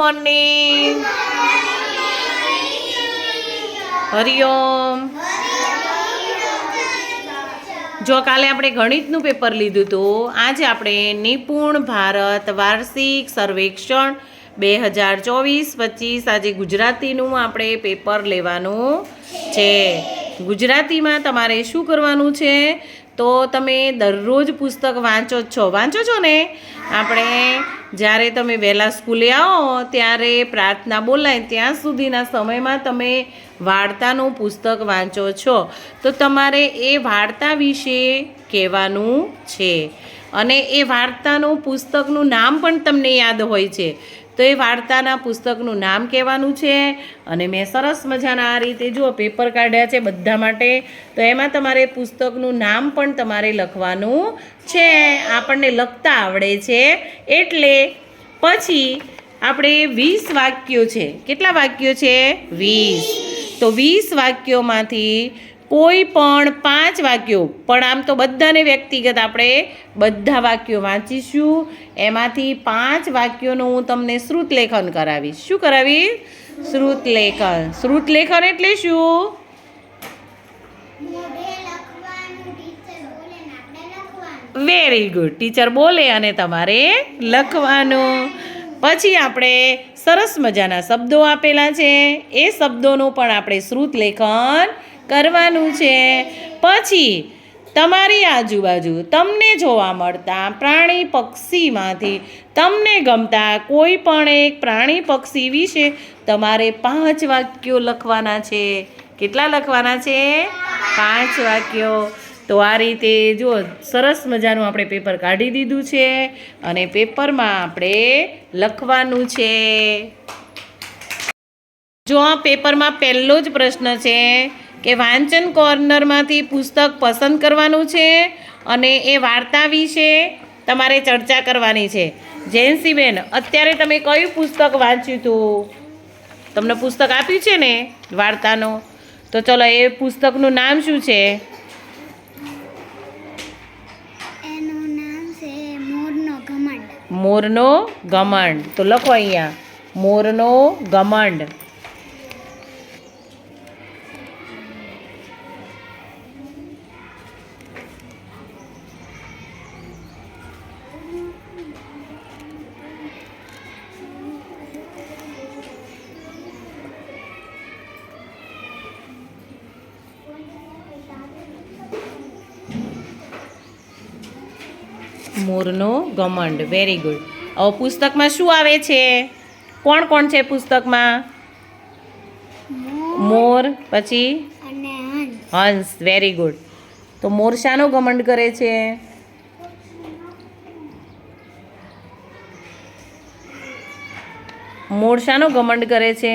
Morning Hariom. જો કાલે આપણે ગણિતનું પેપર લીધું હતું આજે આપણે નિપુણ ભારત વાર્ષિક સર્વેક્ષણ બે હજાર ચોવીસ પચીસ આજે ગુજરાતીનું આપણે પેપર લેવાનું છે. ગુજરાતીમાં તમારે શું કરવાનું છે? તો તમે દરરોજ પુસ્તક વાંચો છો. વાંચો છો ને? આપણે જ્યારે તમે વહેલા સ્કૂલે આવો, ત્યારે પ્રાર્થના બોલાય, ત્યાં સુધીના સમયમાં તમે વાર્તાનું પુસ્તક વાંચો છો. તો તમારે એ વાર્તા વિશે કહેવાનું છે. અને એ વાર્તાનું પુસ્તકનું નામ પણ તમને યાદ હોય છે. તો એ વાર્તાના પુસ્તકનું નામ કહેવાનું છે. અને મેં સરસ મજાના આ રીતે જુઓ, પેપર કાઢ્યા છે બધા માટે. તો એમાં તમારે પુસ્તકનું નામ પણ તમારે લખવાનું છે. આપણને લખતા આવડે છે. એટલે પછી આપણે વીસ વાક્યો છે. કેટલા વાક્યો છે? વીસ. તો વીસ વાક્યોમાંથી કોઈ પણ પાંચ વાક્યો, પણ આમ તો બધાને વ્યક્તિગત આપણે બધા વાક્યો વાંચીશું. એમાંથી પાંચ વાક્યોનું હું તમને શ્રુત લેખન કરાવીશ. શું કરાવીશ? શ્રુત લેખન. શ્રુત લેખન એટલે શું? વેરી ગુડ ટીચર બોલે અને તમારે લખવાનું. પછી આપણે સરસ મજાના શબ્દો આપેલા છે. એ શબ્દોનું પણ આપણે શ્રુત લેખન કરવાનું છે. પછી તમારી આજુબાજુ તમને જોવા મળતા પ્રાણી પક્ષીમાંથી તમને ગમતા કોઈ પણ એક પ્રાણી પક્ષી વિશે તમારે પાંચ વાક્યો લખવાના છે. કેટલા લખવાના છે? પાંચ વાક્યો. તો આ રીતે જો સરસ મજાનું આપણે પેપર કાઢી દીધું છે અને પેપરમાં આપણે લખવાનું છે. જો આ પેપરમાં પહેલો જ પ્રશ્ન છે કે વાંચન કોર્નરમાંથી પુસ્તક પસંદ કરવાનું છે અને એ વાર્તા વિશે તમારે ચર્ચા કરવાની છે. જયંતીબેન અત્યારે તમે કયું પુસ્તક વાંચ્યું હતું? તમને પુસ્તક આપ્યું છે ને વાર્તાનું? તો ચલો એ પુસ્તકનું નામ શું છે? એનું નામ છે મોરનો ગમંડ મોરનો ઘમંડ. તો લખો અહીંયા. મોરનો ઘમંડ. મોરનો ઘમંડ. વેરી ગુડ હવે પુસ્તકમાં શું આવે છે? કોણ કોણ છે પુસ્તકમાં? મોર પછી? હંસ. હંસ. વેરી ગુડ તો મોર શાનો ઘમંડ કરે છે? મોર શાનો ઘમંડ કરે છે?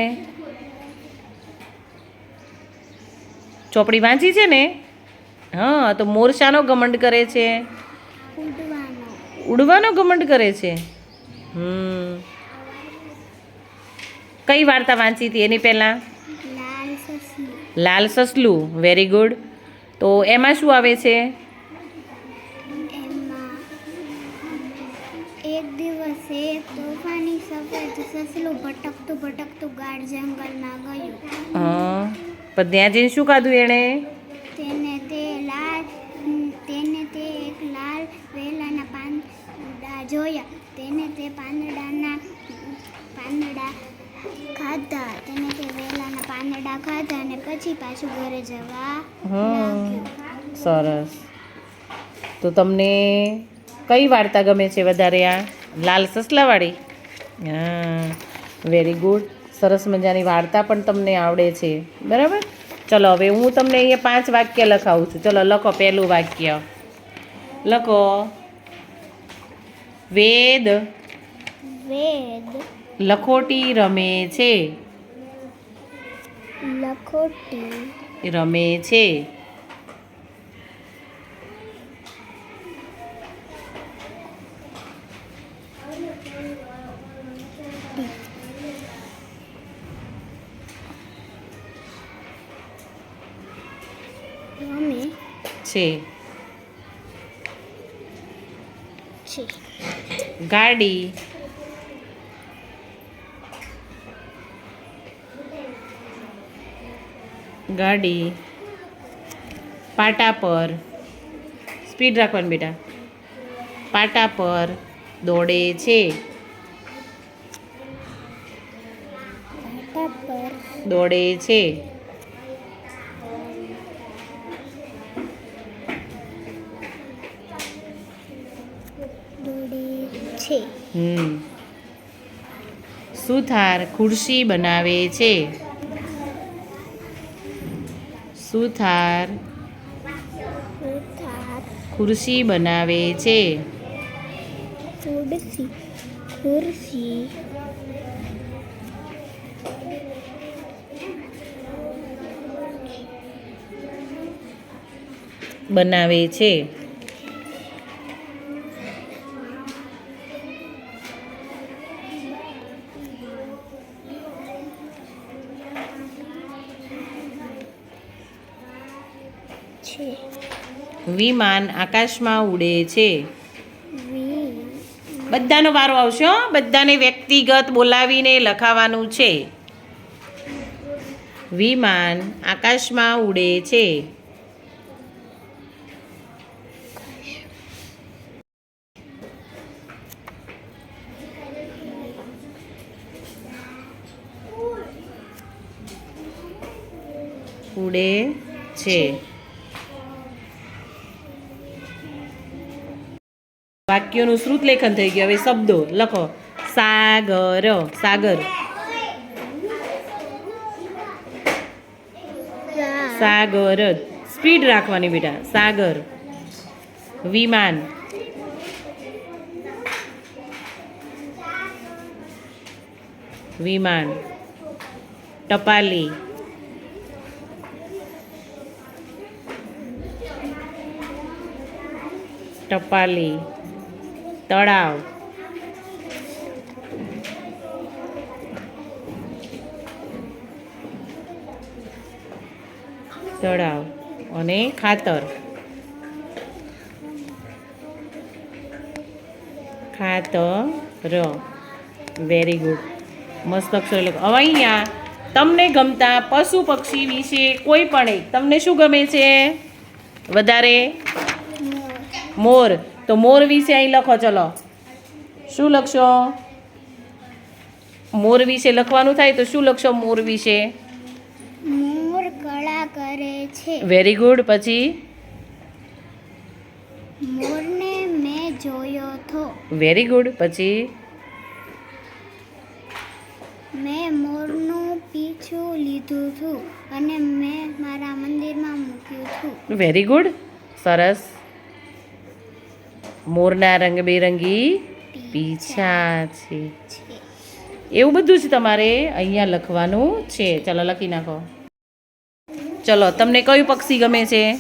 ચોપડી વાંચી છે ને? હા તો મોર શાનો ઘમંડ કરે છે? ઉડવાનો ઘમંડ કરે છે. હમ. કઈ વાર્તા વાંચી હતી એની પહેલાં? લાલ સસલું. વેરી ગુડ તો એમાં શું આવે છે? એક દિવસ એક તોફાની સફેદ સસલું ભટકતું ભટકતું ગાઢ જંગલમાં ગયું. હં, પણ ત્યાં જઈને શું ખાધું એણે? જોયા. તેને તે પાંદડાના પાંદડા ખાધા. તેને તે વેલાના પાંદડા ખાધા અને પછી પાછું ઘરે જવા લાગ્યું. સરસ. તો તમને કઈ વાર્તા ગમે છે વધારે આ? લાલ સસલાવાળી? હા વેરી ગુડ સરસ મજાની વાર્તા પણ તમને આવડે છે. બરાબર? ચલો હવે હું તમને અહીંયા પાંચ વાક્ય લખાવું છું. ચલો લખો પહેલું વાક્ય. લખો. વેદ વેદ લખોટી રમે છે લખોટી રમે છે રમે છે છે ગાડી. ગાડી. પાટા પર. સ્પીડ રાખવાની બેટા. પાટા પર દોડે છે. દોડે છે. હમ. સુથાર ખુરશી બનાવે છે. સુથાર ખુરશી બનાવે છે. ખુરશી ખુરશી. બનાવે છે. છે. વિમાન આકાશમાં ઉડે છે. બધાનો વારો આવશે હો. બધાને વ્યક્તિગત બોલાવીને લખાવાનું છે. વિમાન આકાશમાં ઉડે છે. ઉડે છે. વાક્યોનું શ્રુત લેખન થઈ ગયું. હવે શબ્દો લખો. સાગર સાગર. સાગર. સ્પીડ રાખવાની બેટા. સાગર. વિમાન. વિમાન. ટપાલી. ટપાલી. તળાવ. તળાવ અને ખાતર. ખાતર. વેરી ગુડ મસ્ત અક્ષર હવે અહીંયા તમને ગમતા પશુ પક્ષી વિશે કોઈ પણ એક. તમને શું ગમે છે? વધારે? મોર. તો મોર વિશે અહીં લખો ચલો. શું લખશો? મોર વિશે લખવાનું થાય તો શું લખશો મોર વિશે? મોર કળા કરે છે. વેરી ગુડ પછી? મોરને મેં જોયો તો વેરી ગુડ પછી? મેં મોરનું પીછું લીધું હતું અને મેં મારા મંદિરમાં મૂક્યું છું વેરી ગુડ સરસ. મોરના રંગબેરંગી પીછા છે. એવું બધું જ તમારે અહીંયા લખવાનું છે. ચલો લખી નાખો. ચલો તમને કયું પક્ષી ગમે છે?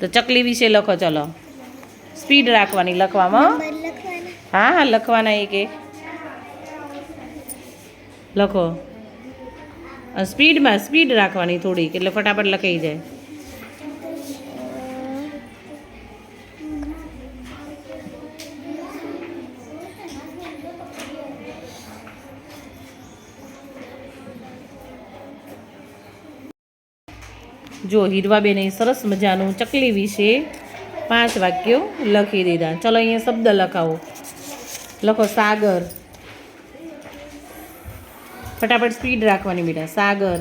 તો ચકલી વિશે લખો ચલો. સ્પીડ રાખવાની લખવામાં. હા હા લખવાના એક એક. લખો. સ્પીડમાં સ્પીડ રાખવાની થોડીક એટલે ફટાફટ લખાઈ જાય. જો હીરવાબેને સરસ મજાનું ચકલી વિશે પાંચ વાક્યો લખી દીધા. ચલો અહીંયા શબ્દ લખાવો. લખો સાગર. ફટાફટ સ્પીડ રાખવાની બેટા. સાગર.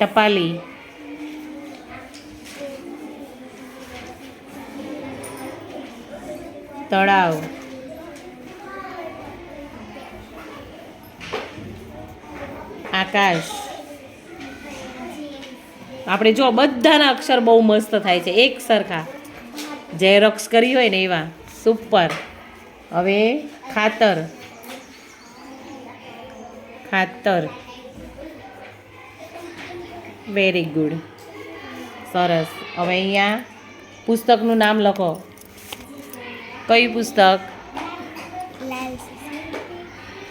ટપાલી. તળાવ. આકાશ. આપણે જો બધાના અક્ષર બહુ મસ્ત થાય છે એક સરખા. જેરોક્સ કરી હોય ને એવા. સુપર હવે ખાતર. ખાતર. વેરી ગુડ સરસ. હવે અહીંયા પુસ્તકનું નામ લખો. કયું પુસ્તક?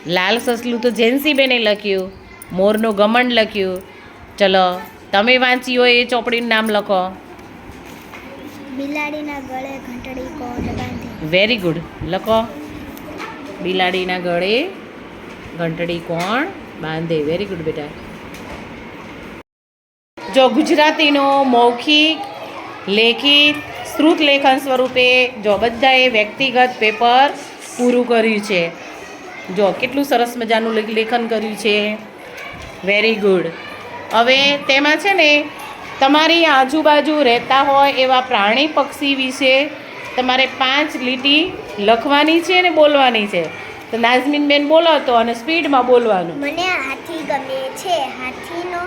લાલ સસલું તો જેન્સીબેને લખ્યું. મોરનું ગમંડ લખ્યું. ચલો તમે વાંચી હોય એ ચોપડીનું નામ લખો. બિલાડીના ગળે ઘંટડી કોણ બાંધી. વેરી ગુડ લખો. બિલાડીના ગળે ઘંટડી કોણ બાંધે? વેરી ગુડ બેટા. જો ગુજરાતીનો મૌખિક લેખિત શ્રુત લેખન સ્વરૂપે જો બધાએ વ્યક્તિગત પેપર પૂરું કર્યું છે. જો કેટલું સરસ મજાનું લેખન કર્યું છે. વેરી ગુડ હવે તેમાં છે ને, તમારી આજુબાજુ રહેતા હોય એવા પ્રાણી પક્ષી વિશે તમારે પાંચ લીટી લખવાની છે અને બોલવાની છે? તો નાઝમીનબેન બોલો તો અને સ્પીડમાં બોલવાનું. મને હાથી ગમે છે. હાથીનો,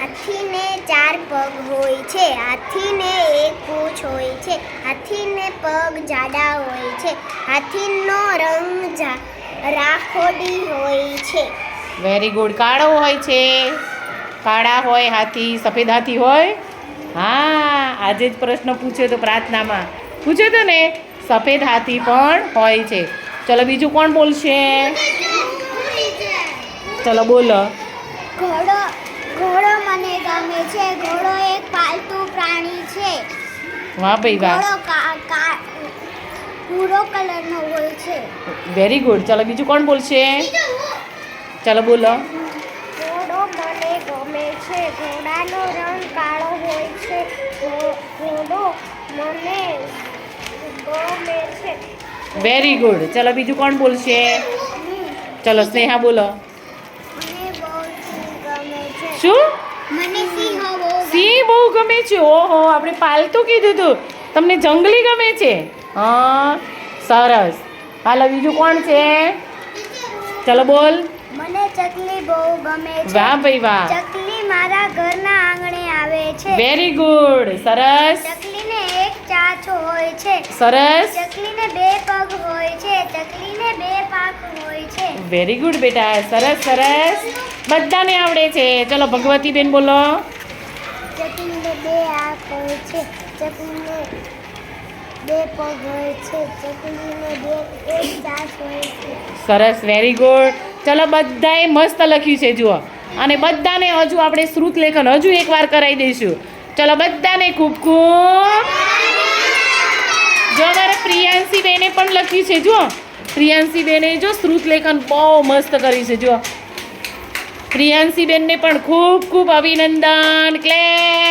હાથીને ચાર પગ હોય છે. હાથીને એક પૂંછ હોય છે. હાથીને પગ જાડા હોય છે. હાથીનો રંગ રાખોડી હોય છે. વેરી ગુડ કાળો હોય છે. કાળા હોય હાથી સફેદ હાથી હોય. હા આજે જ પ્રશ્ન પૂછ્યો તો પ્રાર્થનામાં. પૂછ્યો તો ને સફેદ હાથી પણ હોય છે. ચલો બીજું કોણ બોલશે? ચલો બોલો. ઘોડો ઘોડો મને ગમે છે. ઘોડો એક પાલતુ પ્રાણી છે. વાહ ભાઈ વાહ. ભૂરો કલરનો હોય છે. વેરી ગુડ ચલો બીજું કોણ બોલશે? ચલો બોલો. ઘોડો મને ગમે છે ઘોડાનો રંગ કાળો હોય છે ઘોડો મને ગમે છે. વેરી ગુડ ચલો બીજું કોણ બોલશે? ચલો સ્નેહા બોલો. શું? મને સિંહ બહુ સિંહ બહુ ગમે છે? ઓહો આપણે પાલતું કીધું હતું તમને જંગલી ગમે છે? હા સરસ. હાલો બીજું કોણ છે? ચલો બોલ. મને ચકલી બહુ ગમે છે. વાહ ભાઈ વાહ. ચકલી મારા ઘરના આંગણે આવે છે. વેરી ગુડ સરસ. ચકલીને એક ચાંચો હોય છે. સરસ. ચકલીને બે પગ હોય છે. ચકલીને બે પાંખ હોય છે. વેરી ગુડ બેટા. સરસ સરસ. બધાને આવડે છે. ચલો ભગવતી બેન બોલો. ચકલીને બે આંખ હોય છે. ચકલીને બે પગ હોય છે. ચકલીને બે એક ચાંચ હોય છે. સરસ. વેરી ગુડ ચલો બધાએ મસ્ત લખ્યું છે, જુઓ. અને બધાને હજુ આપણે શ્રુત લેખન હજુ એકવાર કરાવી દઈશું. ચલો બધાને ખૂબ ખૂબ જો અમારે પ્રિયાંશી બેને પણ લખ્યું છે, જુઓ. પ્રિયાંશી બેને જો શ્રુત લેખન બહુ મસ્ત કર્યું છે, જુઓ. પ્રિયાંશી બેનને પણ ખૂબ ખૂબ અભિનંદન ક્લેપ